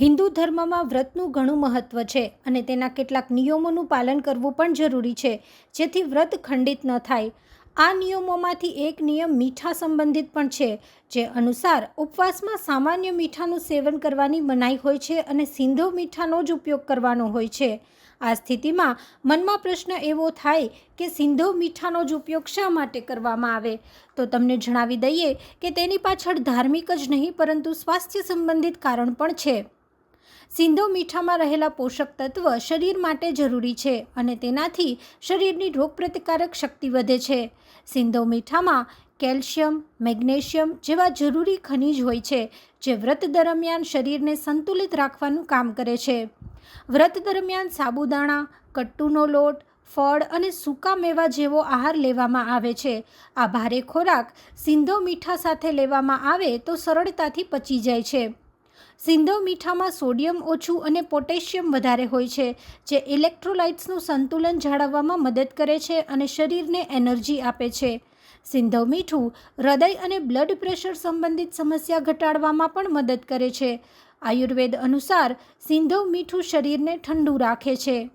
હિન્દુ ધર્મમાં વ્રતનું ઘણું મહત્ત્વ છે અને તેના કેટલાક નિયમોનું પાલન કરવું પણ જરૂરી છે, જેથી વ્રત ખંડિત ન થાય. આ નિયમોમાંથી એક નિયમ મીઠા સંબંધિત પણ છે, જે અનુસાર ઉપવાસમાં સામાન્ય મીઠાનું સેવન કરવાની મનાઈ હોય છે અને સિંધો મીઠાનો જ ઉપયોગ કરવાનો હોય છે. આ સ્થિતિમાં મનમાં પ્રશ્ન એવો થાય કે સિંધો મીઠાનો જ ઉપયોગ શા માટે કરવામાં આવે? તો તમને જણાવી દઈએ કે તેની પાછળ ધાર્મિક જ નહીં, પરંતુ સ્વાસ્થ્ય સંબંધિત કારણ પણ છે. સિંધો મીઠામાં રહેલા પોષક તત્વ શરીર માટે જરૂરી છે અને તેનાથી શરીરની રોગપ્રતિકારક શક્તિ વધે છે. સિંધો મીઠામાં કેલ્શિયમ, મેગ્નેશિયમ જેવા જરૂરી ખનિજ હોય છે જે વ્રત દરમિયાન શરીરને સંતુલિત રાખવાનું કામ કરે છે. વ્રત દરમિયાન સાબુદાણા, કટ્ટુનો લોટ, ફળ અને સૂકા મેવા જેવો આહાર લેવામાં આવે છે. આ ભારે ખોરાક સિંધો મીઠા સાથે લેવામાં આવે તો સરળતાથી પચી જાય છે. સિંધો મીઠામાં સોડિયમ ઓછું અને પોટેશિયમ વધારે હોય છે, જે ઇલેક્ટ્રોલાઇટ્સનું સંતુલન જાળવવામાં મદદ કરે છે અને શરીરને એનર્જી આપે છે. સિંધો મીઠું હૃદય અને બ્લડ પ્રેશર સંબંધિત સમસ્યા ઘટાડવામાં પણ મદદ કરે છે. આયુર્વેદ અનુસાર સિંધો મીઠું શરીરને ઠંડુ રાખે છે.